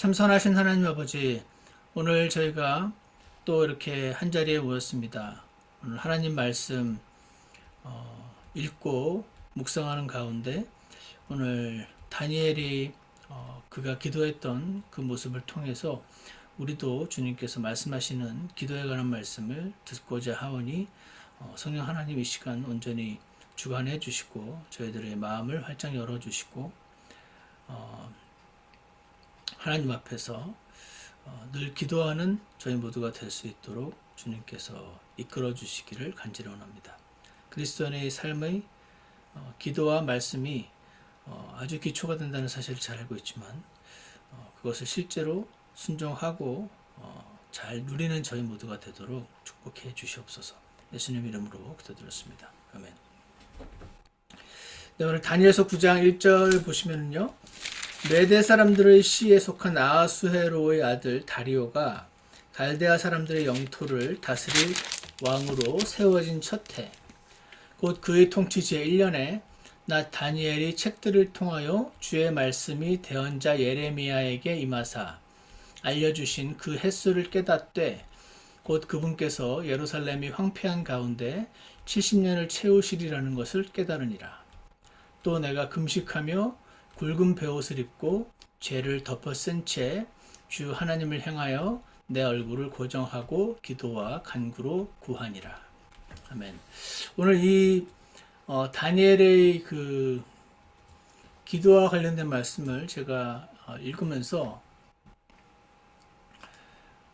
참 선하신 하나님 아버지, 오늘 저희가 또 이렇게 한 자리에 모였습니다. 오늘 하나님 말씀 어, 읽고 묵상하는 가운데 오늘 다니엘이 어, 그가 기도했던 그 모습을 통해서 우리도 주님께서 말씀하시는 기도에 관한 말씀을 듣고자 하오니 어, 성령 하나님 이 시간 온전히 주관해 주시고 저희들의 마음을 활짝 열어 주시고 어, 하나님 앞에서 어, 늘 기도하는 저희 모두가 될 수 있도록 주님께서 이끌어 주시기를 간절히 원합니다. 그리스도인의 삶의 어, 기도와 말씀이 어, 아주 기초가 된다는 사실을 잘 알고 있지만 어, 그것을 실제로 순종하고 어, 잘 누리는 저희 모두가 되도록 축복해 주시옵소서. 예수님 이름으로 기도드렸습니다. 아멘. 네, 오늘 다니엘서 9장 1절 보시면은요. 메대 사람들의 시에 속한 아수헤로의 아들 다리오가 갈대아 사람들의 영토를 다스릴 왕으로 세워진 첫 해, 곧 그의 통치 제1년에 나 다니엘이 책들을 통하여 주의 말씀이 대언자 예레미야에게 임하사 알려주신 그 횟수를 깨닫되 곧 그분께서 예루살렘이 황폐한 가운데 70년을 채우시리라는 것을 깨달으니라. 또 내가 금식하며 굵은 베옷을 입고 죄를 덮어 쓴 채 주 하나님을 향하여 내 얼굴을 고정하고 기도와 간구로 구하니라. 아멘. 오늘 이 어, 다니엘의 그 기도와 관련된 말씀을 제가 어, 읽으면서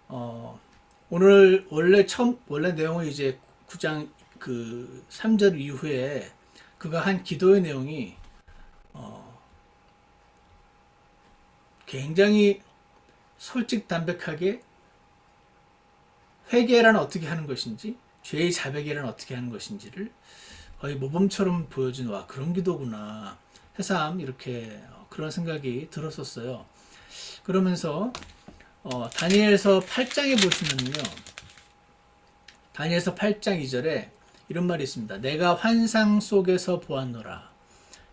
어, 오늘 원래 처음 원래 내용은 이제 9장 그 3절 이후에 그가 한 기도의 내용이 굉장히 솔직 담백하게 회개란 어떻게 하는 것인지 죄의 자백이란 어떻게 하는 것인지를 거의 모범처럼 보여준 와 그런 기도구나 해삼 이렇게 그런 생각이 들었었어요. 그러면서 어, 다니엘서 8장에 보시면요. 다니엘서 8장 2절에 이런 말이 있습니다. 내가 환상 속에서 보았노라.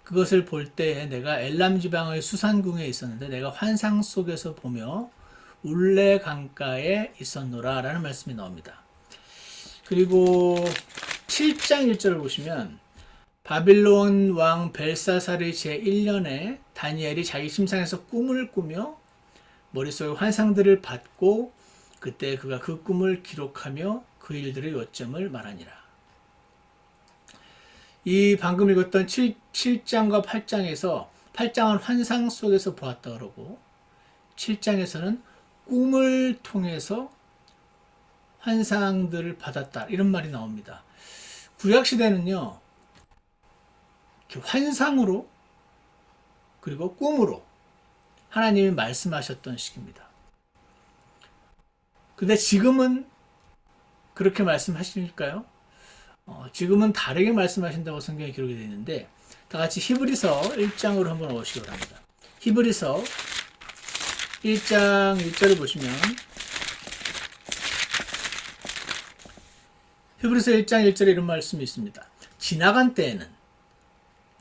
그것을 볼 때에 내가 엘람 지방의 수산궁에 있었는데 내가 환상 속에서 보며 울레 강가에 있었노라 라는 말씀이 나옵니다. 그리고 7장 1절을 보시면 바빌론 왕 벨사살의 제1년에 다니엘이 자기 심상에서 꿈을 꾸며 머릿속에 환상들을 받고 그때 그가 그 꿈을 기록하며 그 일들의 요점을 말하니라. 이 방금 읽었던 7, 7장과 8장에서 8장은 환상 속에서 보았다 그러고 7장에서는 꿈을 통해서 환상들을 받았다 이런 말이 나옵니다. 구약 시대는요 환상으로 그리고 꿈으로 하나님이 말씀하셨던 시기입니다. 근데 지금은 그렇게 말씀하실까요? 어, 지금은 다르게 말씀하신다고 성경에 기록이 되어 있는데 다 같이 히브리서 1장으로 한번 오시기 바랍니다. 히브리서 1장 1절을 보시면 히브리서 1장 1절에 이런 말씀이 있습니다. 지나간 때에는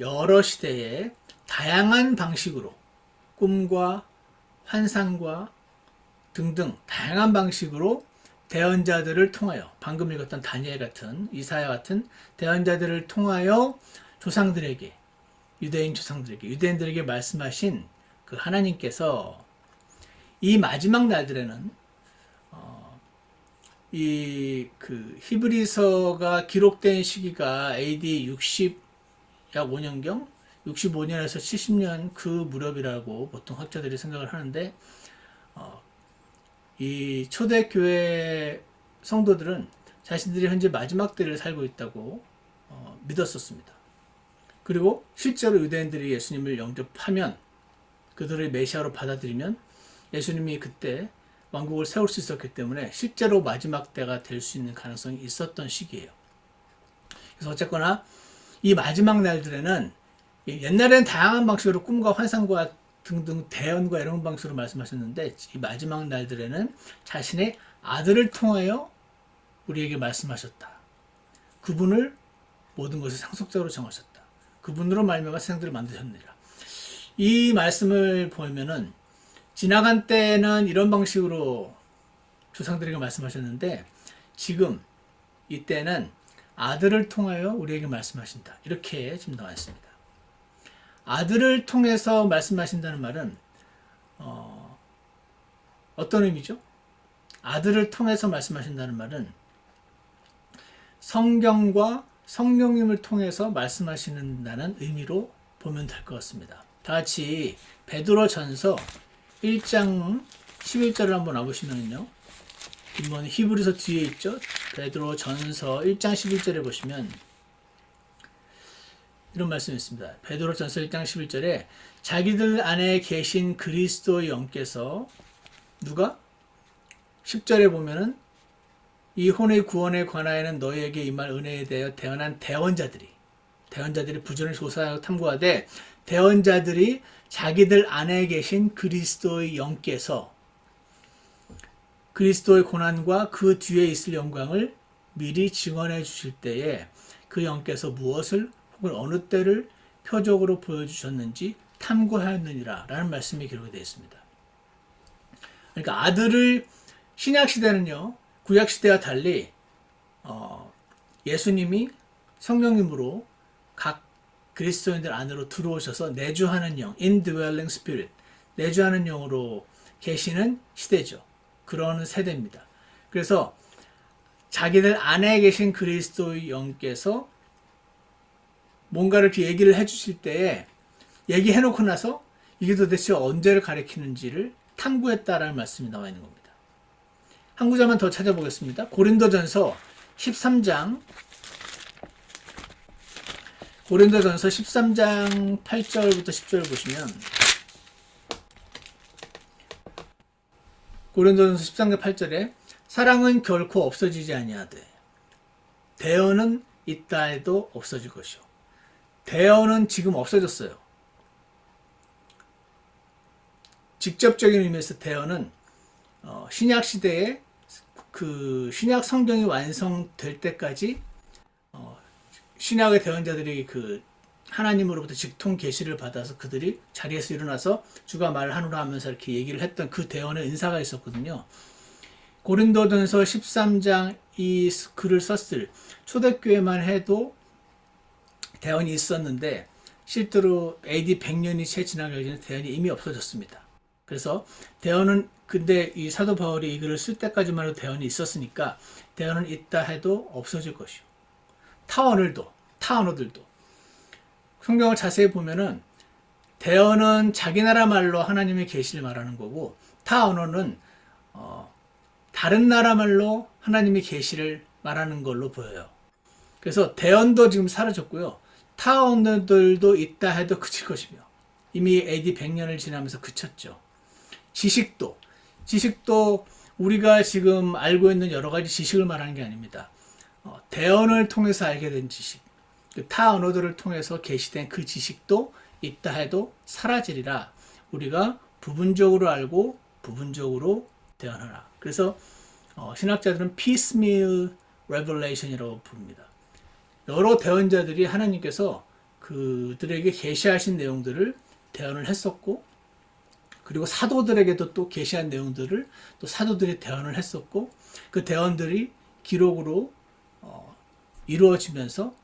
여러 시대에 다양한 방식으로 꿈과 환상과 등등 다양한 방식으로 대언자들을 통하여 방금 읽었던 다니엘 같은 이사야 같은 대언자들을 통하여 조상들에게 유대인 조상들에게 유대인들에게 말씀하신 그 하나님께서 이 마지막 날들에는 어, 이그 히브리서가 기록된 시기가 AD 60 약 5년경? 65년에서 70년 그 무렵이라고 보통 학자들이 생각을 하는데 어, 이 초대교회 성도들은 자신들이 현재 마지막 때를 살고 있다고 어, 믿었었습니다. 그리고 실제로 유대인들이 예수님을 영접하면 그들의 메시아로 받아들이면 예수님이 그때 왕국을 세울 수 있었기 때문에 실제로 마지막 때가 될 수 있는 가능성이 있었던 시기예요. 그래서 어쨌거나 이 마지막 날들에는 옛날에는 다양한 방식으로 꿈과 환상과 등등 대언과 이런 방식으로 말씀하셨는데 이 마지막 날들에는 자신의 아들을 통하여 우리에게 말씀하셨다. 그분을 모든 것을 상속자로 정하셨다. 그분으로 말미암아 세상들을 만드셨느니라. 이 말씀을 보면은 지나간 때는 이런 방식으로 조상들에게 말씀하셨는데 지금 이때는 아들을 통하여 우리에게 말씀하신다. 이렇게 지금 나와 있습니다. 아들을 통해서 말씀하신다는 말은 어, 어떤 의미죠? 아들을 통해서 말씀하신다는 말은 성경과 성령님을 통해서 말씀하시는다는 의미로 보면 될 것 같습니다. 다 같이 베드로 전서 1장 11절을 한번 와보시면요. 이번 히브리서 뒤에 있죠. 베드로 전서 1장 11절에 보시면 이런 말씀이 있습니다. 베드로 전서 1장 11절에 자기들 안에 계신 그리스도의 영께서 누가 10절에 보면은 이 혼의 구원에 관하여는 너희에게 임할 은혜에 대하여 대언한 대언자들이 대언자들이 부전을 조사하여 탐구하되 대언자들이 자기들 안에 계신 그리스도의 영께서 그리스도의 고난과 그 뒤에 있을 영광을 미리 증언해 주실 때에 그 영께서 무엇을 혹은 어느 때를 표적으로 보여주셨는지 탐구하였느니라 라는 말씀이 기록이 되어 있습니다. 그러니까 아들을 신약 시대는요 구약 시대와 달리 어, 예수님이 성령님으로 각 그리스도인들 안으로 들어오셔서 내주하는 영, indwelling spirit, 내주하는 영으로 계시는 시대죠. 그런 세대입니다. 그래서 자기들 안에 계신 그리스도의 영께서 뭔가를 이렇게 얘기를 해주실 때에 얘기해놓고 나서 이게 도대체 언제를 가리키는지를 탐구했다라는 말씀이 나와 있는 겁니다. 한 구절만 더 찾아보겠습니다. 고린도전서 13장 고린도전서 13장 8절부터 10절 보시면 고린도전서 13장 8절에 사랑은 결코 없어지지 아니하되 대언은 있다 해도 없어질 것이요 대언은 지금 없어졌어요. 직접적인 의미에서 대언은 어, 신약 시대에 그 신약 성경이 완성될 때까지 어, 신약의 대언자들이 그 하나님으로부터 직통 계시를 받아서 그들이 자리에서 일어나서 주가 말하노라 하면서 이렇게 얘기를 했던 그 대언의 은사가 있었거든요. 고린도전서 13장 이 글을 썼을 초대교회만 해도 대언이 있었는데 실제로 AD 100년이 채 지나가기 전에 대언이 이미 없어졌습니다. 그래서 대언은 근데 이 사도 바울이 이 글을 쓸 때까지만 해도 대언이 있었으니까 대언은 있다 해도 없어질 것이요. 타 언어들도 타 언어들도 성경을 자세히 보면은 대언은 자기 나라 말로 하나님의 계시를 말하는 거고 타 언어는 어, 다른 나라 말로 하나님의 계시를 말하는 걸로 보여요. 그래서 대언도 지금 사라졌고요. 타 언어들도 있다 해도 그칠 것이며 이미 AD 100년을 지나면서 그쳤죠. 지식도 지식도 우리가 지금 알고 있는 여러 가지 지식을 말하는 게 아닙니다. 어, 대언을 통해서 알게 된 지식, 그 타 언어들을 통해서 계시된 그 지식도 있다 해도 사라지리라. 우리가 부분적으로 알고 부분적으로 대언하라. 그래서 어, 신학자들은 piecemeal revelation이라고 부릅니다. 여러 대언자들이 하나님께서 그들에게 계시하신 내용들을 대언을 했었고 그리고 사도들에게도 또 계시한 내용들을 또 사도들이 대언을 했었고 그 대언들이 기록으로 어, 이루어지면서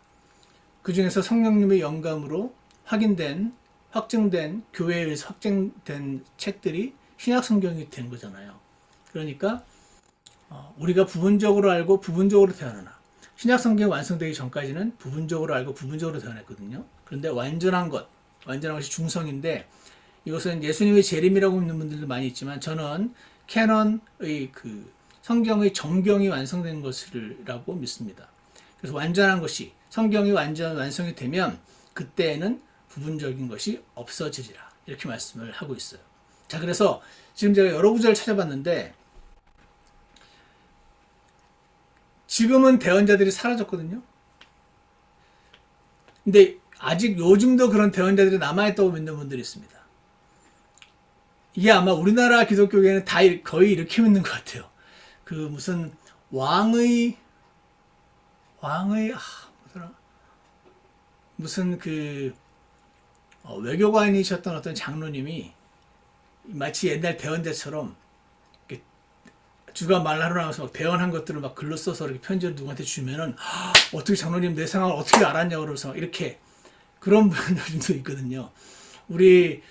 그 중에서 성령님의 영감으로 확인된 확증된 교회에 의해서 확정된 책들이 신약 성경이 된 거잖아요. 그러니까 어, 우리가 부분적으로 알고 부분적으로 대언하나 신약 성경이 완성되기 전까지는 부분적으로 알고 부분적으로 대언했거든요. 그런데 완전한 것, 완전한 것이 중성인데 이것은 예수님의 재림이라고 믿는 분들도 많이 있지만 저는 캐넌의 그 성경의 정경이 완성된 것이라고 믿습니다. 그래서 완전한 것이 성경이 완전 완성이 되면 그때에는 부분적인 것이 없어지리라 이렇게 말씀을 하고 있어요. 자 그래서 지금 제가 여러 구절을 찾아봤는데 지금은 대언자들이 사라졌거든요. 근데 아직 요즘도 그런 대언자들이 남아있다고 믿는 분들이 있습니다. 이게 아마 우리나라 기독교계는 다 거의 이렇게 믿는 것 같아요. 그 무슨 왕의 왕의 아, 무슨 무슨 그 어, 외교관이셨던 어떤 장로님이 마치 옛날 대원대처럼 이렇게 주가 말하러 나와서 막 대원한 것들을 막 글로 써서 이렇게 편지를 누구한테 주면은 "아, 어떻게 장로님 내 상황을 어떻게 알았냐고 그러면서 이렇게 그런 분들도 있거든요. 우리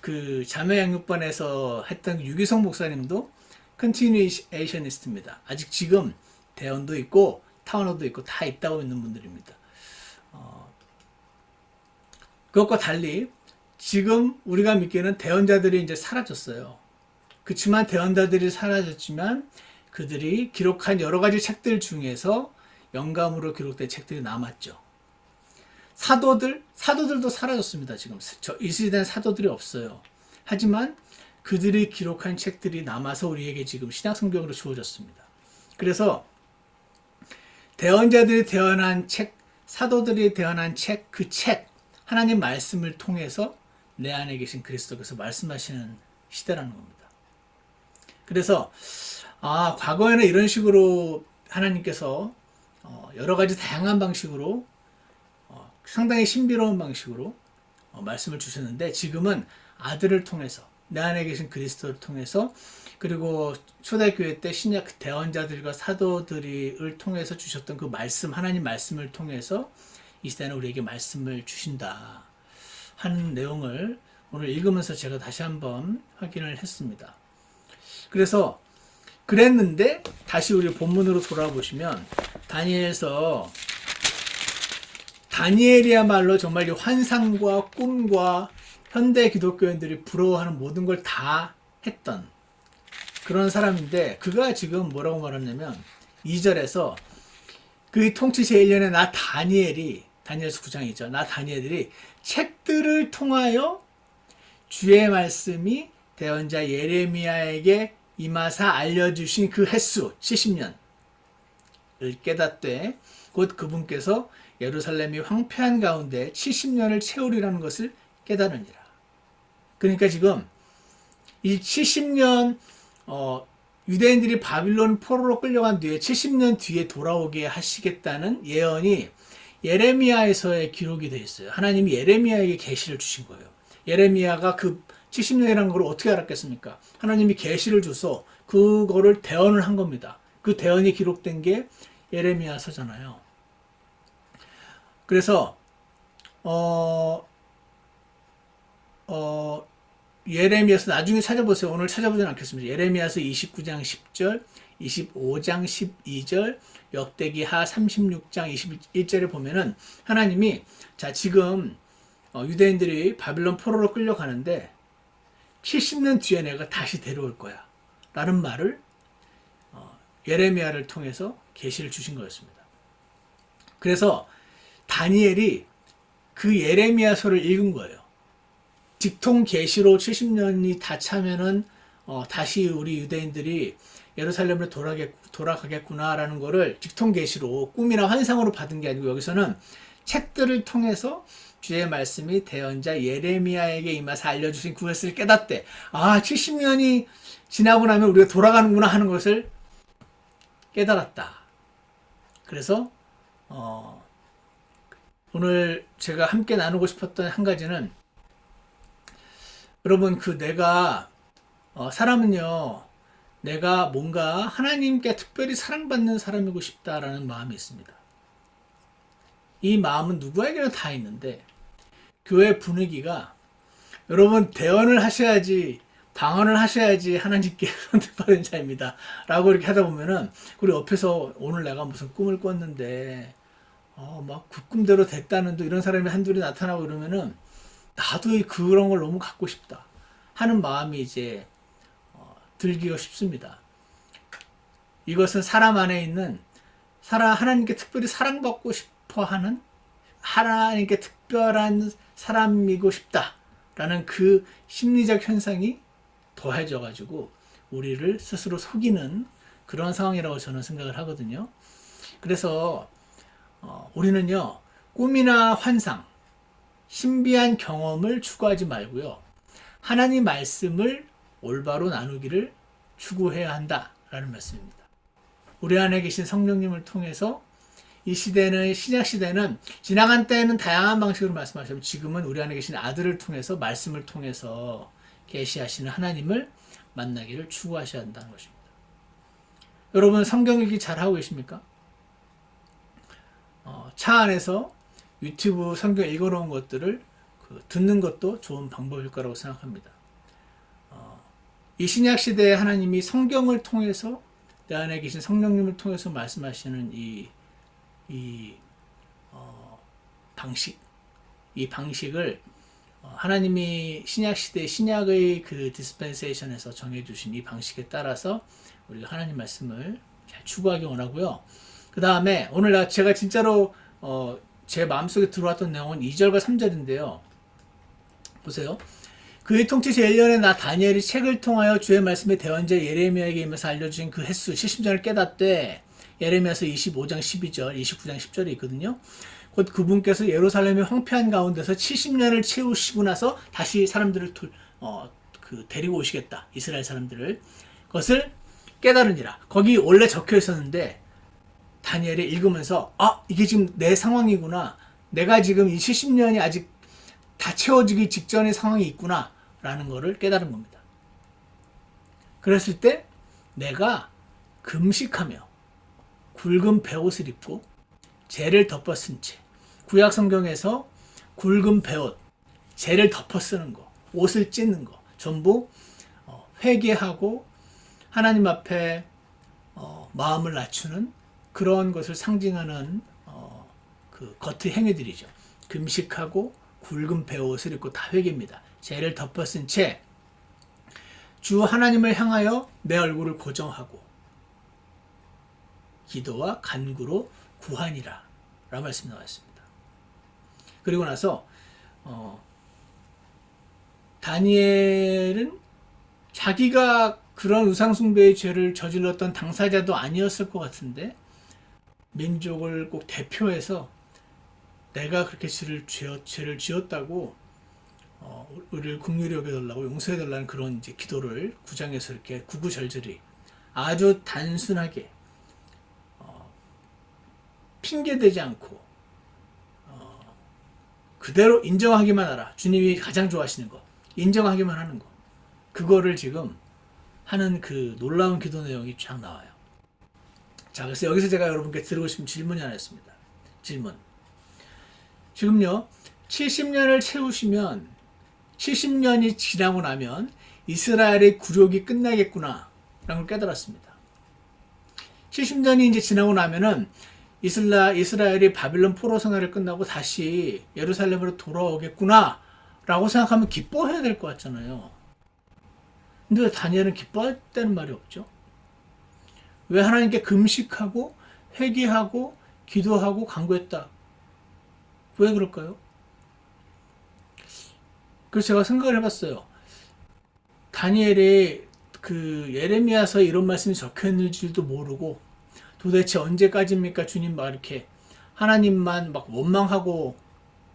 그 자매 양육반에서 했던 유기성 목사님도 컨티뉴에이셔니스트입니다. 아직 지금 대원도 있고 타원호도 있고 다 있다고 있는 분들입니다. 어, 그것과 달리 지금 우리가 믿기에는 대원자들이 이제 사라졌어요. 그렇지만 대원자들이 사라졌지만 그들이 기록한 여러 가지 책들 중에서 영감으로 기록된 책들이 남았죠. 사도들, 사도들도 사라졌습니다. 지금 저, 이 시대는 사도들이 없어요. 하지만 그들이 기록한 책들이 남아서 우리에게 지금 신약 성경으로 주어졌습니다. 그래서 대언자들이 대언한 책, 사도들이 대언한 책, 그 책, 하나님 말씀을 통해서 내 안에 계신 그리스도께서 말씀하시는 시대라는 겁니다. 그래서 아 과거에는 이런 식으로 하나님께서 어, 여러 가지 다양한 방식으로 어, 상당히 신비로운 방식으로 어, 말씀을 주셨는데 지금은 아들을 통해서 내 안에 계신 그리스도를 통해서 그리고 초대교회 때 신약 대언자들과 사도들을 통해서 주셨던 그 말씀 하나님 말씀을 통해서 이 시대는 우리에게 말씀을 주신다 하는 내용을 오늘 읽으면서 제가 다시 한번 확인을 했습니다. 그래서 그랬는데 다시 우리 본문으로 돌아보시면 다니엘서 다니엘이야말로 정말 이 환상과 꿈과 현대 기독교인들이 부러워하는 모든 걸 다 했던 그런 사람인데 그가 지금 뭐라고 말하냐면 2절에서 그 통치시 1년에 나 다니엘이 다니엘서 9장이죠. 나 다니엘이 책들을 통하여 주의 말씀이 대언자 예레미야에게 임하사 알려주신 그 횟수 70년을 깨닫되 곧 그분께서 예루살렘이 황폐한 가운데 70년을 채우리라는 것을 깨달으니라. 그러니까 지금 이 70년 어, 유대인들이 바빌론 포로로 끌려간 뒤에 70년 뒤에 돌아오게 하시겠다는 예언이 예레미야에서의 기록이 되어 있어요. 하나님이 예레미야에게 계시를 주신 거예요. 예레미야가 그 70년이라는 걸 어떻게 알았겠습니까? 하나님이 계시를 줘서 그거를 대언을 한 겁니다. 그 대언이 기록된 게 예레미야서잖아요. 그래서 어, 어, 예레미야서 나중에 찾아보세요. 오늘 찾아보진 않겠습니다. 예레미야서 29장 10절, 25장 12절, 역대기하 36장 21절에 보면은 하나님이 자 지금 어, 유대인들이 바빌론 포로로 끌려가는데 70년 뒤에 내가 다시 데려올 거야. 라는 말을 어, 예레미야를 통해서 계시를 주신 거였습니다. 그래서 다니엘이 그 예레미야서를 읽은 거예요. 직통 계시로 70년이 다 차면은 어, 다시 우리 유대인들이 예루살렘으로 돌아가겠, 돌아가겠구나 라는 거를 직통 계시로 꿈이나 환상으로 받은 게 아니고 여기서는 책들을 통해서 주의 말씀이 대언자 예레미야에게 임하사 알려주신 그 것을 깨닫대. 아, 70년이 지나고 나면 우리가 돌아가는구나 하는 것을 깨달았다. 그래서 어, 오늘 제가 함께 나누고 싶었던 한 가지는 여러분 그 내가 어, 사람은요 내가 뭔가 하나님께 특별히 사랑받는 사람이고 싶다라는 마음이 있습니다. 이 마음은 누구에게나 다 있는데 교회 분위기가 여러분 대언을 하셔야지 방언을 하셔야지 하나님께 선택받은 자입니다. 라고 이렇게 하다 보면은 우리 옆에서 오늘 내가 무슨 꿈을 꿨는데 어, 막그 꿈대로 됐다는 또 이런 사람이 한둘이 나타나고 그러면은 나도 그런 걸 너무 갖고 싶다 하는 마음이 이제 어, 들기가 쉽습니다. 이것은 사람 안에 있는 사람 하나님께 특별히 사랑받고 싶어 하는 하나님께 특 별한 사람이고 싶다라는 그 심리적 현상이 더해져 가지고 우리를 스스로 속이는 그런 상황이라고 저는 생각을 하거든요. 그래서 어, 우리는요 꿈이나 환상, 신비한 경험을 추구하지 말고요 하나님 말씀을 올바로 나누기를 추구해야 한다라는 말씀입니다. 우리 안에 계신 성령님을 통해서 이 시대는 신약 시대는 지나간 때에는 다양한 방식으로 말씀하셨지만 지금은 우리 안에 계신 아들을 통해서 말씀을 통해서 계시하시는 하나님을 만나기를 추구하셔야 한다는 것입니다. 여러분 성경 읽기 잘 하고 계십니까? 어, 차 안에서 유튜브 성경 읽어놓은 것들을 그 듣는 것도 좋은 방법일 거라고 생각합니다. 어, 이 신약 시대에 하나님이 성경을 통해서 내 안에 계신 성령님을 통해서 말씀하시는 이, 이 어, 방식, 이 방식을 어, 하나님이 신약 시대 신약의 그 디스펜세이션에서 정해주신 이 방식에 따라서 우리가 하나님 말씀을 잘 추구하기 원하고요. 그 다음에 오늘 나 제가 진짜로 어, 제 마음속에 들어왔던 내용은 2절과 3절인데요. 보세요. 그의 통치시 1년에 나 다니엘이 책을 통하여 주의 말씀에 대언자 예레미야에게 임해서 알려주신 그 횟수 70장을 깨닫되 예레미야서 25장 12절, 29장 10절에 있거든요. 곧 그분께서 예루살렘의 황폐한 가운데서 70년을 채우시고 나서 다시 사람들을 돌, 어, 그 데리고 오시겠다. 이스라엘 사람들을. 그것을 깨달으니라. 거기 원래 적혀 있었는데 다니엘이 읽으면서 아 이게 지금 내 상황이구나. 내가 지금 이 70년이 아직 다 채워지기 직전의 상황이 있구나. 라는 것을 깨달은 겁니다. 그랬을 때 내가 금식하며 굵은 베옷을 입고 재를 덮어 쓴 채 구약 성경에서 굵은 베옷 재를 덮어 쓰는 거 옷을 찢는 거 전부 어, 회개하고 하나님 앞에 어, 마음을 낮추는 그런 것을 상징하는 어, 그 겉의 행위들이죠. 금식하고 굵은 베옷을 입고 다 회개입니다. 죄를 덮어 쓴 채 주 하나님을 향하여 내 얼굴을 고정하고 기도와 간구로 구하니라 라는 말씀이 나와 있습니다. 그리고 나서 어, 다니엘은 자기가 그런 우상숭배의 죄를 저질렀던 당사자도 아니었을 것 같은데 민족을 꼭 대표해서 내가 그렇게 죄를, 지었, 죄를 지었다고 어, 우리를 국률이 여겨달라고 용서해달라는 그런 이제 기도를 구장에서 이렇게 구구절절히 아주 단순하게 어, 핑계대지 않고 어, 그대로 인정하기만 하라. 주님이 가장 좋아하시는 거 인정하기만 하는 거 그거를 지금 하는 그 놀라운 기도 내용이 쫙 나와요. 자, 그래서 여기서 제가 여러분께 드리고 싶은 질문이 하나 있습니다. 질문. 지금요, 70년을 채우시면, 70년이 지나고 나면 이스라엘의 굴욕이 끝나겠구나, 라는 걸 깨달았습니다. 70년이 이제 지나고 나면은 이슬라, 이스라엘이 바빌론 포로 생활을 끝나고 다시 예루살렘으로 돌아오겠구나, 라고 생각하면 기뻐해야 될 것 같잖아요. 근데 왜 다니엘은 기뻐했다는 말이 없죠? 왜 하나님께 금식하고 회개하고 기도하고 간구했다? 왜 그럴까요? 그래서 제가 생각을 해봤어요. 다니엘이 그 예레미야서 이런 말씀이 적혀 있는 줄도 모르고 도대체 언제까지입니까 주님 막 이렇게 하나님만 막 원망하고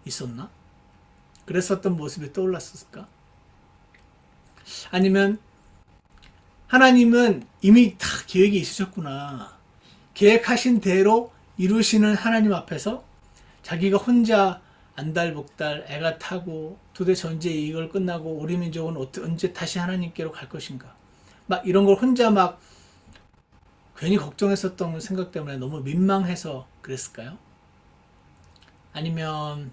있었나? 그랬었던 모습이 떠올랐을까? 아니면 하나님은 이미 다 계획이 있으셨구나. 계획하신 대로 이루시는 하나님 앞에서 자기가 혼자 안달복달 애가 타고 도대체 언제 이걸 끝나고 우리 민족은 언제 다시 하나님께로 갈 것인가. 막 이런 걸 혼자 막 괜히 걱정했었던 생각 때문에 너무 민망해서 그랬을까요? 아니면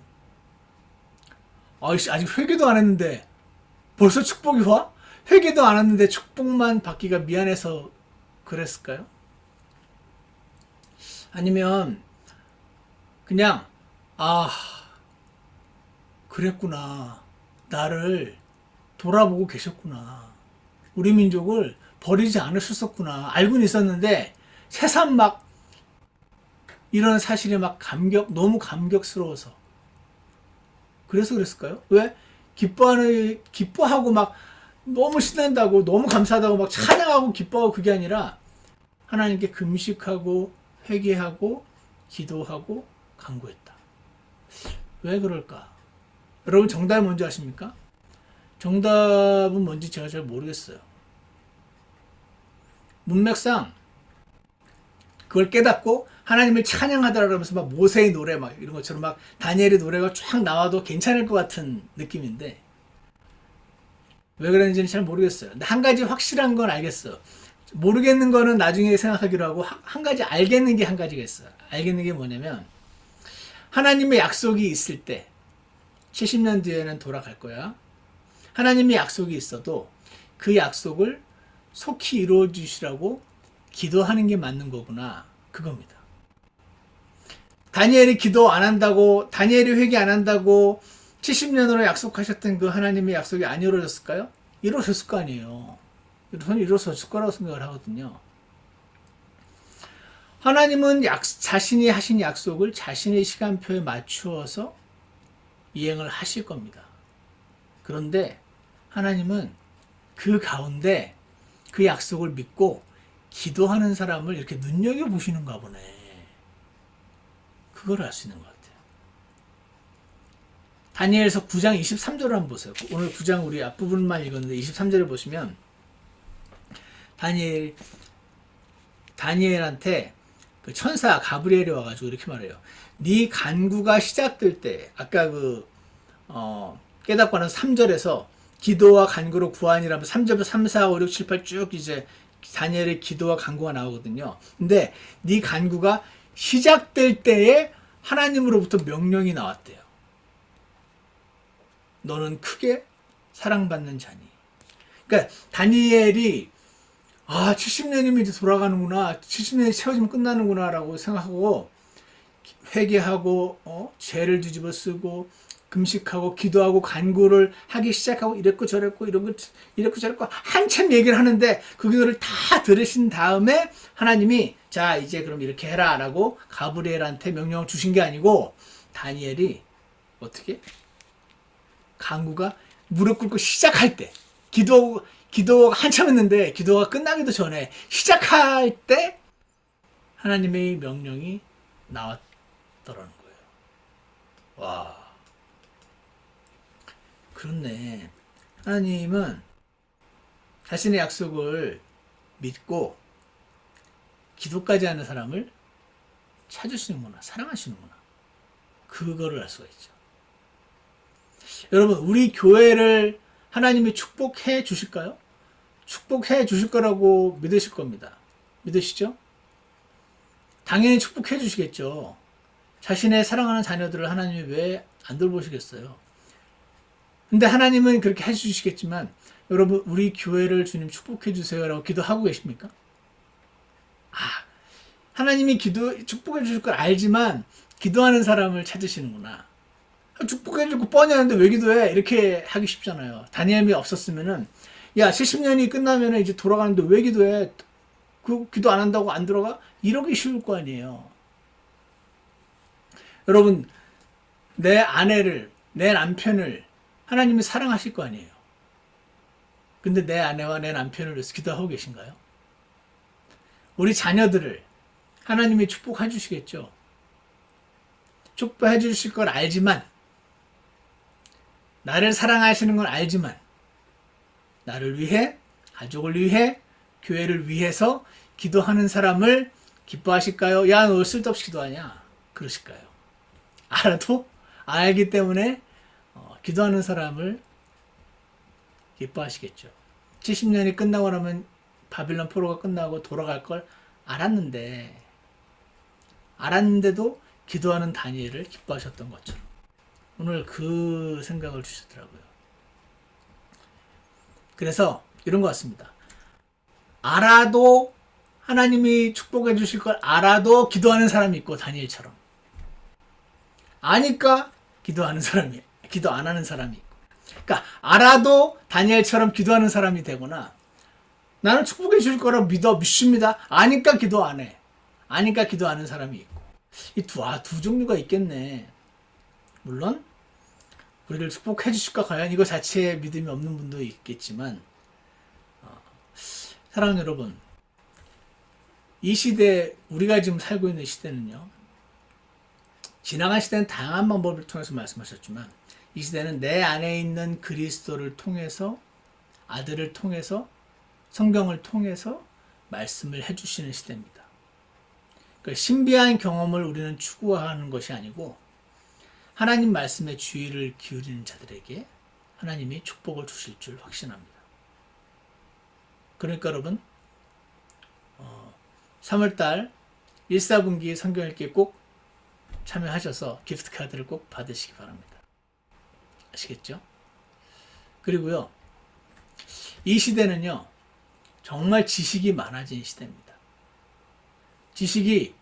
아이씨 아직 회개도 안 했는데 벌써 축복이 와? 회개도 안 했는데 축복만 받기가 미안해서 그랬을까요? 아니면 그냥 아 그랬구나 나를 돌아보고 계셨구나 우리 민족을 버리지 않으셨었구나 알고는 있었는데 새삼 막 이런 사실에 막 감격 너무 감격스러워서 그래서 그랬을까요? 왜 기뻐하는 기뻐하고 막 너무 신난다고 너무 감사하다고 막 찬양하고 기뻐하고 그게 아니라 하나님께 금식하고 회개하고 기도하고 간구했다. 왜 그럴까? 여러분 정답이 뭔지 아십니까? 정답은 뭔지 제가 잘 모르겠어요. 문맥상 그걸 깨닫고 하나님을 찬양하더라 그러면서 막 모세의 노래 막 이런 것처럼 막 다니엘의 노래가 쫙 나와도 괜찮을 것 같은 느낌인데 왜 그런지는 잘 모르겠어요. 근데 한 가지 확실한 건 알겠어. 모르겠는 거는 나중에 생각하기로 하고 한- 한 가지 알겠는 게 한 가지가 있어요. 알겠는 게 뭐냐면 하나님의 약속이 있을 때 70년 뒤에는 돌아갈 거야. 하나님의 약속이 있어도 그 약속을 속히 이루어 주시라고 기도하는 게 맞는 거구나. 그겁니다. 다니엘이 기도 안 한다고 다니엘이 회개 안 한다고 70년으로 약속하셨던 그 하나님의 약속이 안 이루어졌을까요? 이루어졌을 거 아니에요. 저는 이루어졌을 거라고 생각을 하거든요. 하나님은 약, 자신이 하신 약속을 자신의 시간표에 맞추어서 이행을 하실 겁니다. 그런데 하나님은 그 가운데 그 약속을 믿고 기도하는 사람을 이렇게 눈여겨 보시는가 보네. 그걸 알 수 있는 것 같아요. 다니엘서 9장 23절을 한번 보세요. 오늘 9장 우리 앞부분만 읽었는데 23절을 보시면 다니엘 다니엘한테 그 천사 가브리엘이 와가지고 이렇게 말해요. 네 간구가 시작될 때 아까 그 어, 깨닫고 하는 3절에서 기도와 간구로 구하니라면 3절부터 3, 4, 5, 6, 7, 8 쭉 이제 다니엘의 기도와 간구가 나오거든요. 근데 네 간구가 시작될 때에 하나님으로부터 명령이 나왔대요. 너는 크게 사랑받는 자니. 그러니까 다니엘이 아 70년이면 이제 돌아가는구나 70년이 채워지면 끝나는구나라고 생각하고 회개하고 어? 죄를 뒤집어 쓰고 금식하고 기도하고 간구를 하기 시작하고 이랬고 저랬고 이런 거 이랬고 저랬고 한참 얘기를 하는데 그 기도를 다 들으신 다음에 하나님이 자 이제 그럼 이렇게 해라라고 가브리엘한테 명령을 주신 게 아니고 다니엘이 어떻게 간구가 무릎 꿇고 시작할 때 기도 기도가 한참 했는데 기도가 끝나기도 전에 시작할 때 하나님의 명령이 나왔더라는 거예요. 와. 그렇네. 하나님은 자신의 약속을 믿고 기도까지 하는 사람을 찾으시는구나. 사랑하시는구나. 그거를 알 수가 있죠. 여러분, 우리 교회를 하나님이 축복해 주실까요? 축복해 주실 거라고 믿으실 겁니다. 믿으시죠? 당연히 축복해 주시겠죠. 자신의 사랑하는 자녀들을 하나님이 왜 안 돌보시겠어요? 근데 하나님은 그렇게 해주시겠지만, 여러분, 우리 교회를 주님 축복해 주세요라고 기도하고 계십니까? 아, 하나님이 기도, 축복해 주실 걸 알지만, 기도하는 사람을 찾으시는구나. 축복해 주고 뻔히 하는데 왜 기도해? 이렇게 하기 쉽잖아요. 다니엘이 없었으면은, 야, 70년이 끝나면은 이제 돌아가는데 왜 기도해? 그 기도 안 한다고 안 들어가? 이러기 쉬울 거 아니에요. 여러분, 내 아내를, 내 남편을 하나님이 사랑하실 거 아니에요. 근데 내 아내와 내 남편을 위해서 기도하고 계신가요? 우리 자녀들을 하나님이 축복해 주시겠죠. 축복해 주실 걸 알지만, 나를 사랑하시는 건 알지만, 나를 위해, 가족을 위해, 교회를 위해서 기도하는 사람을 기뻐하실까요? 야, 너 쓸데없이 기도하냐? 그러실까요? 알아도 알기 때문에 어, 기도하는 사람을 기뻐하시겠죠. 70년이 끝나고 나면 바빌론 포로가 끝나고 돌아갈 걸 알았는데 알았는데도 기도하는 다니엘을 기뻐하셨던 것처럼 오늘 그 생각을 주셨더라고요. 그래서 이런 것 같습니다. 알아도 하나님이 축복해 주실 걸 알아도 기도하는 사람이 있고 다니엘처럼 아니까 기도하는 사람이 기도 안 하는 사람이 있고. 그러니까 알아도 다니엘처럼 기도하는 사람이 되거나 나는 축복해 줄 거라고 믿어 믿습니다. 아니까 기도 안 해. 아니까 기도하는 사람이 있고. 이 두 아, 두 종류가 있겠네. 물론 우리를 축복해 주실까 과연? 이거 자체에 믿음이 없는 분도 있겠지만 어, 사랑하는 여러분 이 시대 우리가 지금 살고 있는 시대는요 지나간 시대는 다양한 방법을 통해서 말씀하셨지만 이 시대는 내 안에 있는 그리스도를 통해서 아들을 통해서 성경을 통해서 말씀을 해주시는 시대입니다. 그러니까 신비한 경험을 우리는 추구하는 것이 아니고 하나님 말씀에 주의를 기울이는 자들에게 하나님이 축복을 주실 줄 확신합니다. 그러니까 여러분, 어, 3월달 1사분기 성경 읽기 꼭 참여하셔서 기프트 카드를 꼭 받으시기 바랍니다. 아시겠죠? 그리고요, 이 시대는요, 정말 지식이 많아진 시대입니다. 지식이,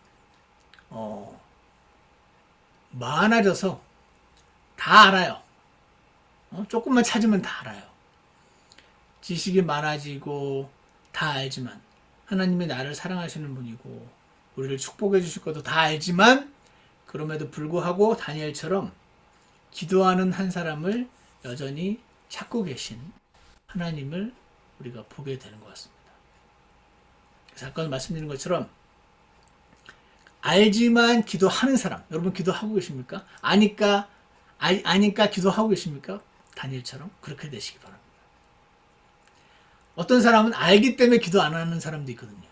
어, 많아져서 다 알아요. 어? 조금만 찾으면 다 알아요. 지식이 많아지고 다 알지만 하나님이 나를 사랑하시는 분이고 우리를 축복해 주실 것도 다 알지만 그럼에도 불구하고 다니엘처럼 기도하는 한 사람을 여전히 찾고 계신 하나님을 우리가 보게 되는 것 같습니다. 아까 말씀드린 것처럼 알지만 기도하는 사람 여러분 기도하고 계십니까? 아니까 아, 아니까 기도하고 계십니까? 다니엘처럼 그렇게 되시기 바랍니다. 어떤 사람은 알기 때문에 기도 안 하는 사람도 있거든요.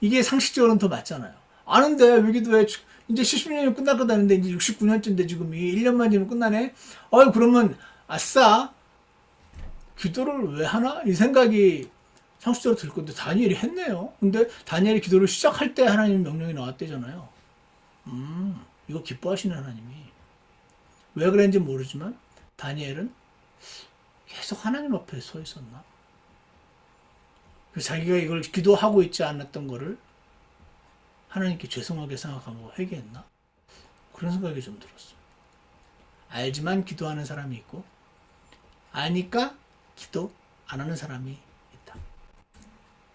이게 상식적으로는 더 맞잖아요. 아는데 왜 기도해? 이제 70년이 끝날 거다는데 이제 69년째인데 지금이 1년만 지면 끝나네. 어이 그러면 아싸 기도를 왜 하나? 이 생각이 상식적으로 들 건데 다니엘이 했네요. 근데 다니엘이 기도를 시작할 때 하나님 명령이 나왔대잖아요. 음 이거 기뻐하시는 하나님이 왜 그랬는지 모르지만 다니엘은 계속 하나님 앞에 서 있었나? 자기가 이걸 기도하고 있지 않았던 거를 하나님께 죄송하게 생각하고 회개했나? 그런 생각이 좀 들었어요. 알지만 기도하는 사람이 있고, 아니까 기도 안 하는 사람이 있다.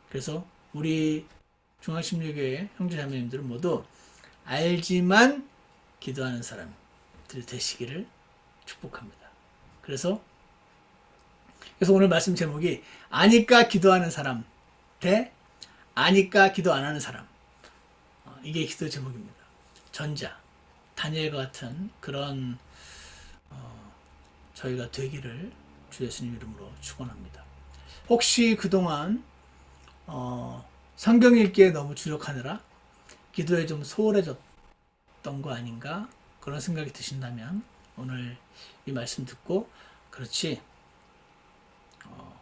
그래서 우리 중앙심리교회 형제 자매님들은 모두 알지만 기도하는 사람들이 되시기를 축복합니다. 그래서 그래서 오늘 말씀 제목이 아니까 기도하는 사람 대 아니까 기도 안 하는 사람 어, 이게 기도 제목입니다. 전자 다니엘과 같은 그런 어, 저희가 되기를 주 예수님 이름으로 축원합니다. 혹시 그동안 어, 성경 읽기에 너무 주력하느라 기도에 좀 소홀해졌던 거 아닌가 그런 생각이 드신다면 오늘 이 말씀 듣고 그렇지 어,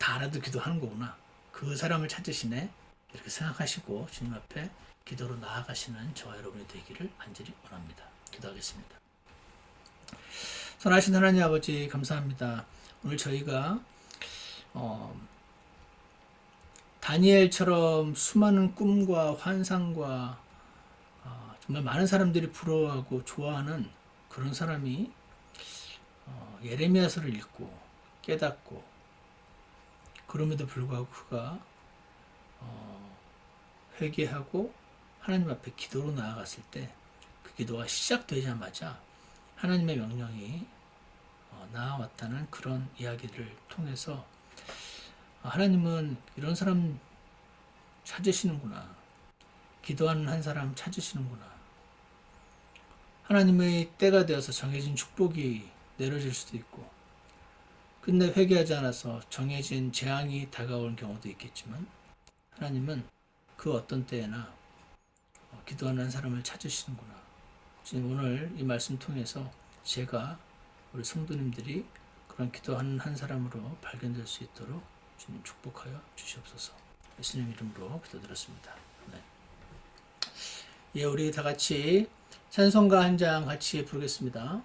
다 알아도 기도하는 거구나 그 사람을 찾으시네 이렇게 생각하시고 주님 앞에 기도로 나아가시는 저와 여러분이 되기를 간절히 원합니다. 기도하겠습니다. 선하신 하나님 아버지 감사합니다. 오늘 저희가 어, 다니엘처럼 수많은 꿈과 환상과 어, 정말 많은 사람들이 부러워하고 좋아하는 그런 사람이 어, 예레미야서를 읽고 깨닫고 그럼에도 불구하고 그가 어, 회개하고 하나님 앞에 기도로 나아갔을 때 그 기도가 시작되자마자 하나님의 명령이 어, 나와왔다는 그런 이야기를 통해서 아, 하나님은 이런 사람 찾으시는구나. 기도하는 한 사람 찾으시는구나. 하나님의 때가 되어서 정해진 축복이 내려질 수도 있고, 끝내 회개하지 않아서 정해진 재앙이 다가올 경우도 있겠지만, 하나님은 그 어떤 때에나 어, 기도하는 한 사람을 찾으시는구나. 지금 오늘 이 말씀 통해서 제가 우리 성도님들이 그런 기도하는 한 사람으로 발견될 수 있도록 주님 축복하여 주시옵소서. 예수님 이름으로 기도드렸습니다. 네. 예, 우리 다 같이 찬송가 한 장 같이 부르겠습니다.